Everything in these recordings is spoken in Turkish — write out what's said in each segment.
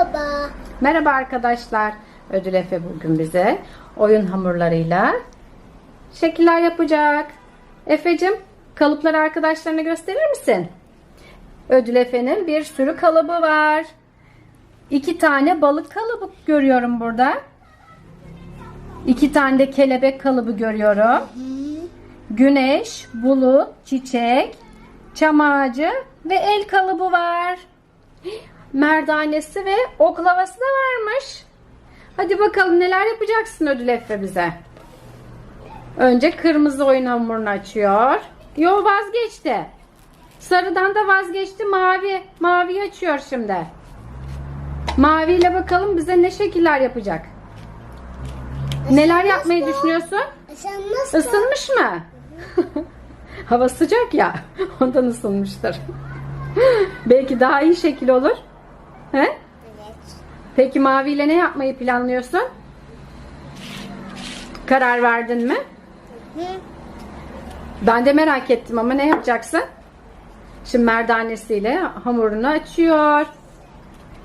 Baba. Merhaba arkadaşlar. Ödül Efe bugün bize oyun hamurlarıyla şekiller yapacak. Efe'cim kalıpları arkadaşlarına gösterir misin? Ödül Efe'nin bir sürü kalıbı var. İki tane balık kalıbı görüyorum burada. İki tane de kelebek kalıbı görüyorum. Güneş, bulut, çiçek, çam ağacı ve el kalıbı var. Merdanesi ve oklavası da varmış. Hadi bakalım neler yapacaksın ödül Efe bize. Önce kırmızı oyun hamurunu açıyor. Yo vazgeçti. Sarıdan da vazgeçti. Mavi. Mavi açıyor şimdi. Maviyle bakalım bize ne şekiller yapacak. Neler yapmayı düşünüyorsun? Sen nasıl? Isınmış mı? Hava sıcak ya. Ondan ısınmıştır. Belki daha iyi şekil olur. He? Evet. Peki maviyle ne yapmayı planlıyorsun? Karar verdin mi? Hı. Ben de merak ettim ama ne yapacaksın? Şimdi merdanesiyle hamurunu açıyor.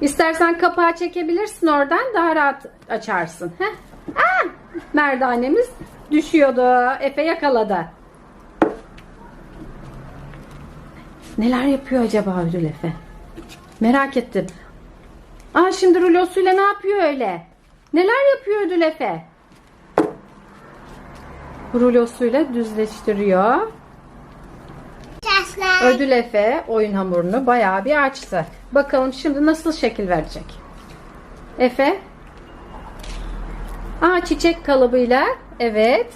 İstersen kapağı çekebilirsin oradan daha rahat açarsın. Heh. Aa, merdanemiz düşüyordu. Efe yakaladı. Neler yapıyor acaba ödül Efe? Merak ettim. Aa şimdi rulosuyla ne yapıyor öyle? Neler yapıyor ödül Efe? Rulosuyla düzleştiriyor. Taşlar. Ödül Efe oyun hamurunu bayağı bir açtı. Bakalım şimdi nasıl şekil verecek. Efe. Aa çiçek kalıbıyla. Evet.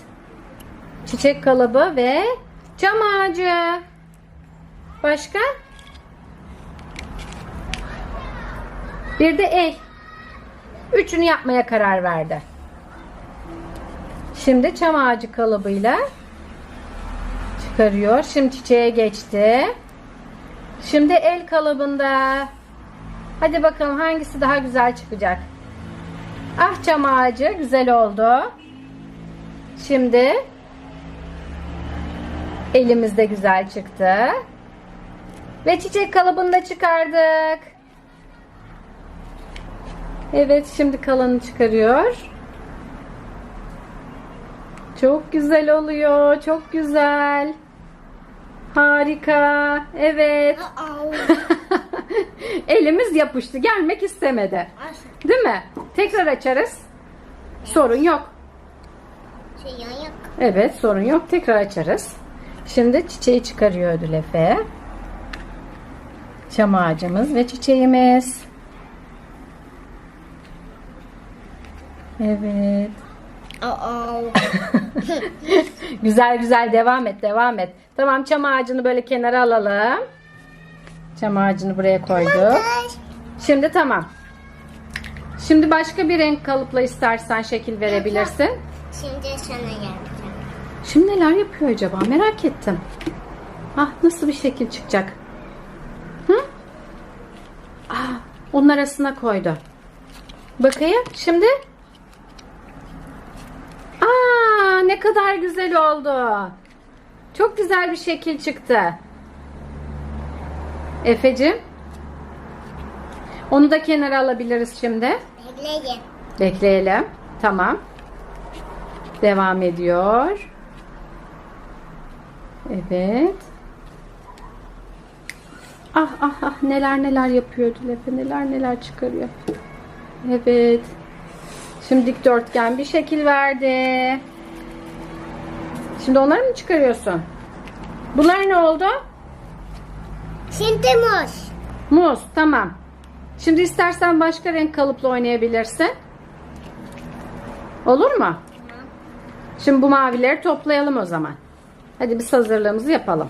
Çiçek kalıbı ve cam ağacı. Başka? Bir de el. Üçünü yapmaya karar verdi. Şimdi çam ağacı kalıbıyla çıkarıyor. Şimdi çiçeğe geçti. Şimdi el kalıbında. Hadi bakalım hangisi daha güzel çıkacak. Ah çam ağacı güzel oldu. Şimdi elimizde güzel çıktı. Ve çiçek kalıbını da çıkardık. Evet şimdi kalanı çıkarıyor. Çok güzel oluyor. Çok güzel. Harika. Evet. Elimiz yapıştı. Gelmek istemedi. Değil mi? Tekrar açarız. Sorun yok. Evet sorun yok. Tekrar açarız. Şimdi çiçeği çıkarıyor ödül Efe. Çam ağacımız ve çiçeğimiz. Evet. Güzel güzel devam et devam et. Tamam çam ağacını böyle kenara alalım. Çam ağacını buraya koyduk. Şimdi tamam. Şimdi başka bir renk kalıpla istersen şekil verebilirsin. Şimdi sana yapacağım. Şimdi neler yapıyor acaba merak ettim. Ah nasıl bir şekil çıkacak? Hı? Ah, onun arasına koydu. Bakayım şimdi. Aa ne kadar güzel oldu. Çok güzel bir şekil çıktı. Efe'cim. Onu da kenara alabiliriz şimdi. Bekleyin. Bekleyelim. Tamam. Devam ediyor. Evet. Ah ah ah neler neler yapıyor Dilefe neler neler çıkarıyor. Evet. Şimdi dikdörtgen bir şekil verdi. Şimdi onları mı çıkarıyorsun? Bunlar ne oldu? Şimdi muz. Muz tamam. Şimdi istersen başka renk kalıpla oynayabilirsin. Olur mu? Şimdi bu mavileri toplayalım o zaman. Hadi biz hazırlığımızı yapalım.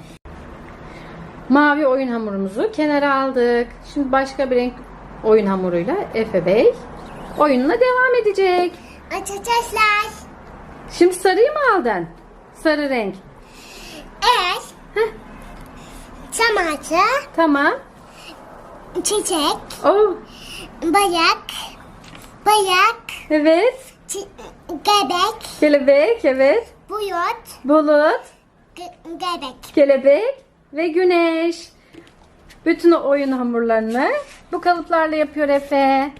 Mavi oyun hamurumuzu kenara aldık. Şimdi başka bir renk oyun hamuruyla Efe Bey oyununa devam edecek. Arkadaşlar. Şimdi sarıyı mı aldın? Sarı renk. Evet. Heh, Çam ağacı. tamam. Çiçek. Oh, Bayak. Bayak. evet. Çi-. Kelebek, evet. Bulut. Bulut, gebek. kelebek ve güneş. Bütün o oyun hamurlarını bu kalıplarla yapıyor Efe.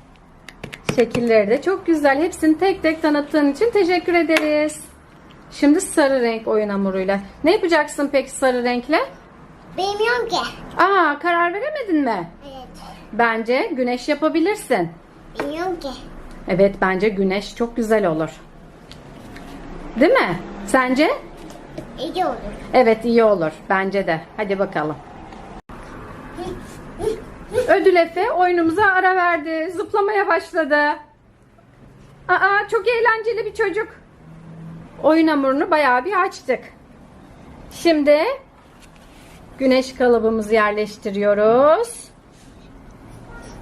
Şekilleri de çok güzel. Hepsini tek tek tanıttığın için teşekkür ederiz. Şimdi sarı renk oyun hamuruyla. Ne yapacaksın peki sarı renkle? Bilmiyorum ki. Aa karar veremedin mi? Evet. Bence güneş yapabilirsin. Bilmiyorum ki. Evet bence güneş çok güzel olur. Değil mi? Sence? İyi olur. Evet iyi olur. Bence de. Hadi bakalım. Ödül Efe oyunumuza ara verdi. Zıplamaya başladı. Aa çok eğlenceli bir çocuk. Oyun hamurunu bayağı bir açtık. Şimdi güneş kalıbımızı yerleştiriyoruz.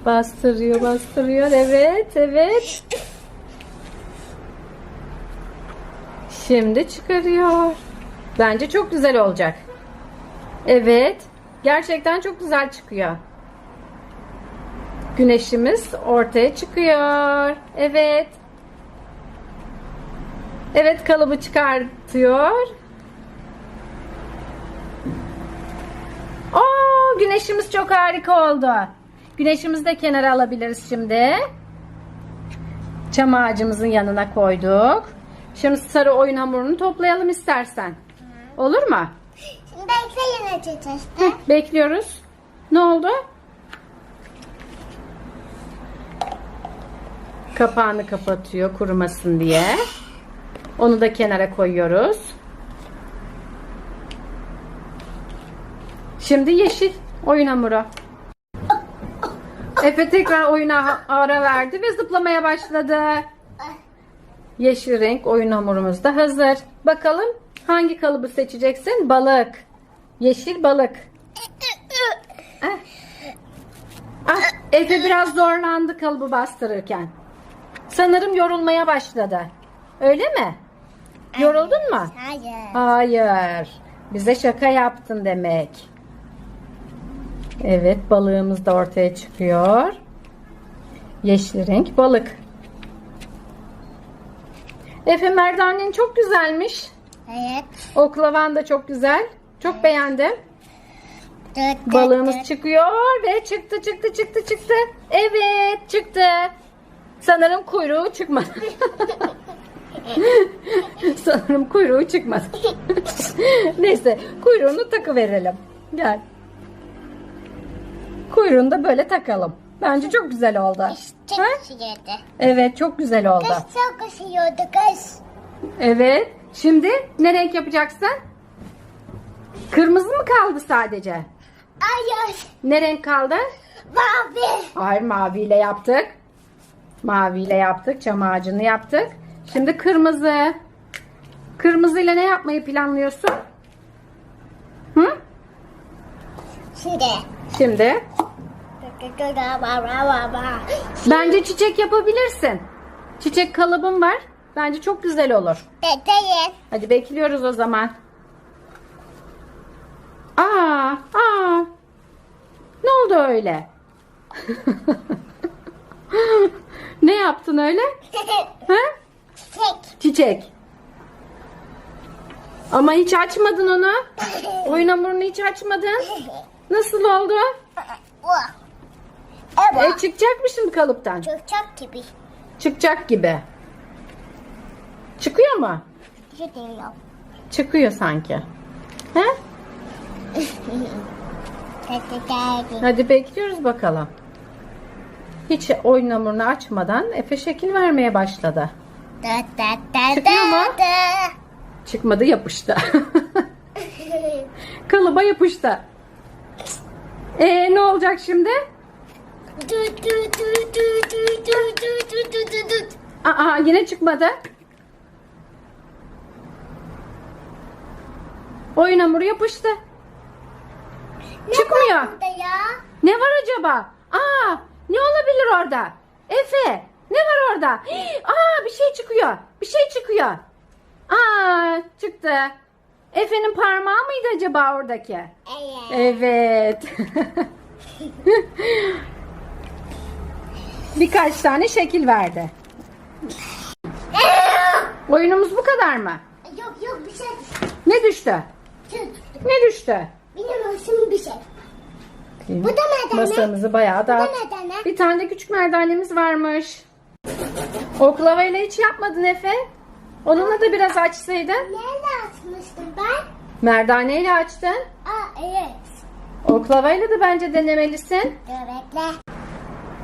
Bastırıyor, bastırıyor. Evet, evet. Şimdi çıkarıyor. Bence çok güzel olacak. Evet. Gerçekten çok güzel çıkıyor. Güneşimiz ortaya çıkıyor. Evet. Evet kalıbı çıkartıyor. Oo, güneşimiz çok harika oldu. Güneşimizi de kenara alabiliriz şimdi. Çam ağacımızın yanına koyduk. Şimdi sarı oyun hamurunu toplayalım istersen. Olur mu? Şimdi bekle yine çalıştı. Bekliyoruz. Ne oldu? Kapağını kapatıyor kurumasın diye. Onu da kenara koyuyoruz. Şimdi yeşil oyun hamuru. Efe tekrar oyuna ara verdi ve zıplamaya başladı. Yeşil renk oyun hamurumuz da hazır. Bakalım hangi kalıbı seçeceksin? Balık. Yeşil balık. Ah. Ah, Efe biraz zorlandı kalıbı bastırırken. Sanırım yorulmaya başladı. Öyle mi? Yoruldun mu? Hayır. Hayır. Bize şaka yaptın demek. Evet balığımız da ortaya çıkıyor. Yeşil renk balık. Efe merdanen çok güzelmiş. Evet. Oklavan da çok güzel. Çok beğendim. Dıt dıt Balığımız dıt. çıkıyor ve çıktı çıktı çıktı çıktı. Evet çıktı. Sanırım kuyruğu çıkmadı. Sanırım kuyruğu çıkmadı. Neyse kuyruğunu takı verelim. Gel. Kuyruğunu da böyle takalım. Bence çok güzel oldu. Ha? Çok üşüyordu. Evet çok güzel oldu. Kız çok üşüyordu kız. Evet. Şimdi ne renk yapacaksın? Kırmızı mı kaldı sadece? Hayır. Ne renk kaldı? Mavi. Hayır maviyle yaptık. Maviyle yaptık. Çam ağacını yaptık. Şimdi kırmızı. Kırmızıyla ne yapmayı planlıyorsun? Hı? Şimdi. Şimdi bence çiçek yapabilirsin. Çiçek kalıbım var. Bence çok güzel olur. Dedeyin. Hadi bekliyoruz o zaman. Aa, aa. Ne oldu öyle? ne yaptın öyle? Ha? Çiçek. Çiçek. Ama hiç açmadın onu. Oyun hamurunu hiç açmadın. Nasıl oldu? Bu. E, Evet. çıkacak mı şimdi kalıptan? Çok gibi. Çıkacak gibi. Çıkıyor mu? Gidiyorum. Çıkıyor sanki. He? Hadi bekliyoruz bakalım. Hiç oyun hamurunu açmadan Efe şekil vermeye başladı. Çıkıyor mu? Çıkmadı yapıştı. Kalıba yapıştı. Ee ne olacak şimdi? Aa yine çıkmadı. Oyun hamuru yapıştı. Çıkmıyor. ya? Ne var acaba? Aa, ne olabilir orada? Efe, ne var orada? Aa, bir şey çıkıyor. Bir şey çıkıyor. Aa, çıktı. Efe'nin parmağı mıydı acaba oradaki? Evet. Evet. Birkaç tane şekil verdi. Oyunumuz bu kadar mı? Yok yok bir şey. Ne düştü? Ne düştü? Benim hoşum bir şey. Bu da merdane. Masamızı bayağı Bu da merdane. Bir tane de küçük merdanemiz varmış. Oklavayla hiç yapmadın Efe. Onunla da biraz açsaydın. Nerede atmıştım ben? Merdaneyle açtın. Aa evet. Oklavayla da bence denemelisin. Dur bekle.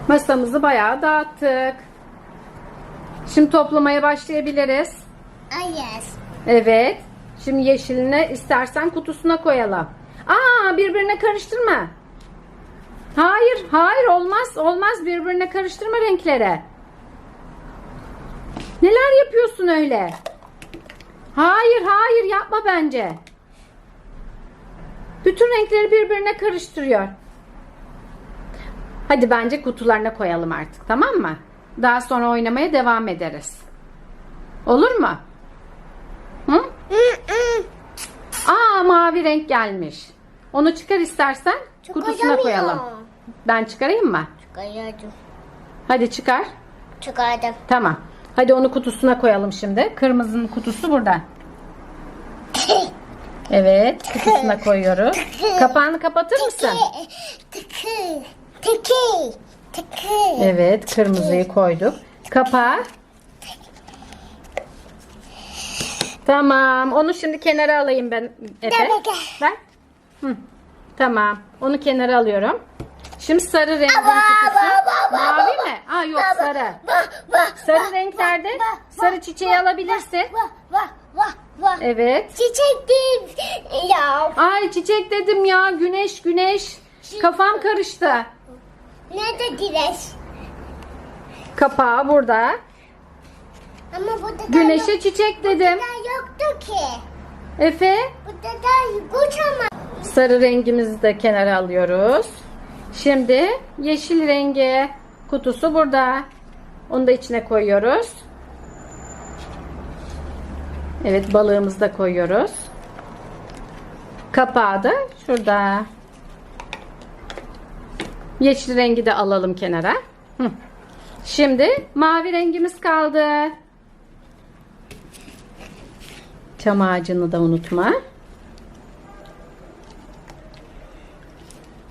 Masamızı bayağı dağıttık. Şimdi toplamaya başlayabiliriz. Ay yes. Evet. Şimdi yeşilini istersen kutusuna koyalım. Aa birbirine karıştırma. Hayır, hayır olmaz. Olmaz birbirine karıştırma renklere. Neler yapıyorsun öyle? Hayır, hayır yapma bence. Bütün renkleri birbirine karıştırıyor. Hadi bence kutularına koyalım artık, tamam mı? Daha sonra oynamaya devam ederiz. Olur mu? Hı? Aa mavi renk gelmiş. Onu çıkar istersen kutusuna koyalım. Ben çıkarayım mı? Çıkardım. Hadi çıkar. Çıkardım. Tamam. Hadi onu kutusuna koyalım şimdi. Kırmızının kutusu burada. Evet, kutusuna koyuyoruz. Kapağını kapatır mısın? Evet, kırmızıyı koyduk. Kapağı. Tamam. Onu şimdi kenara alayım ben Efe. Ver. Hı. Tamam. Onu kenara alıyorum. Şimdi sarı rengin kutusu. Yok sarı. Sarı renklerde sarı çiçeği alabilirsin. Evet. Çiçek değil. Ya. Ay çiçek dedim ya. Güneş güneş. Kafam karıştı. Nerede direş? Kapağı burada. Ama burada da Güneşe yok- çiçek dedim. burada yoktu ki. Efe Burada da kocaman. sarı rengimizi de kenara alıyoruz. Şimdi yeşil rengi kutusu burada. Onu da içine koyuyoruz. Evet balığımızı da koyuyoruz. Kapağı da şurada. Yeşil rengi de alalım kenara. Şimdi mavi rengimiz kaldı. Çam ağacını da unutma.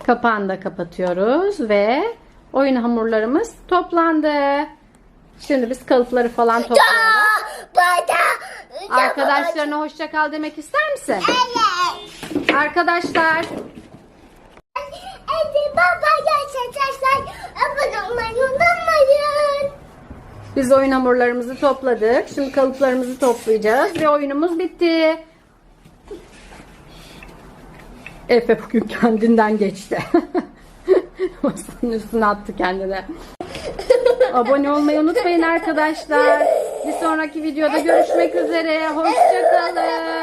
Kapağını da kapatıyoruz ve oyun hamurlarımız toplandı. Şimdi biz kalıpları falan. Burada. Arkadaşlarına hoşça kal demek ister misin? Evet. Arkadaşlar Hadi baba yaşatırsan abone olmayı unutmayın. biz oyun hamurlarımızı topladık. Şimdi kalıplarımızı toplayacağız ve oyunumuz bitti. Efe bugün kendinden geçti. Masanın üstüne attı kendine. Abone olmayı unutmayın arkadaşlar. Bir sonraki videoda görüşmek üzere. Hoşçakalın.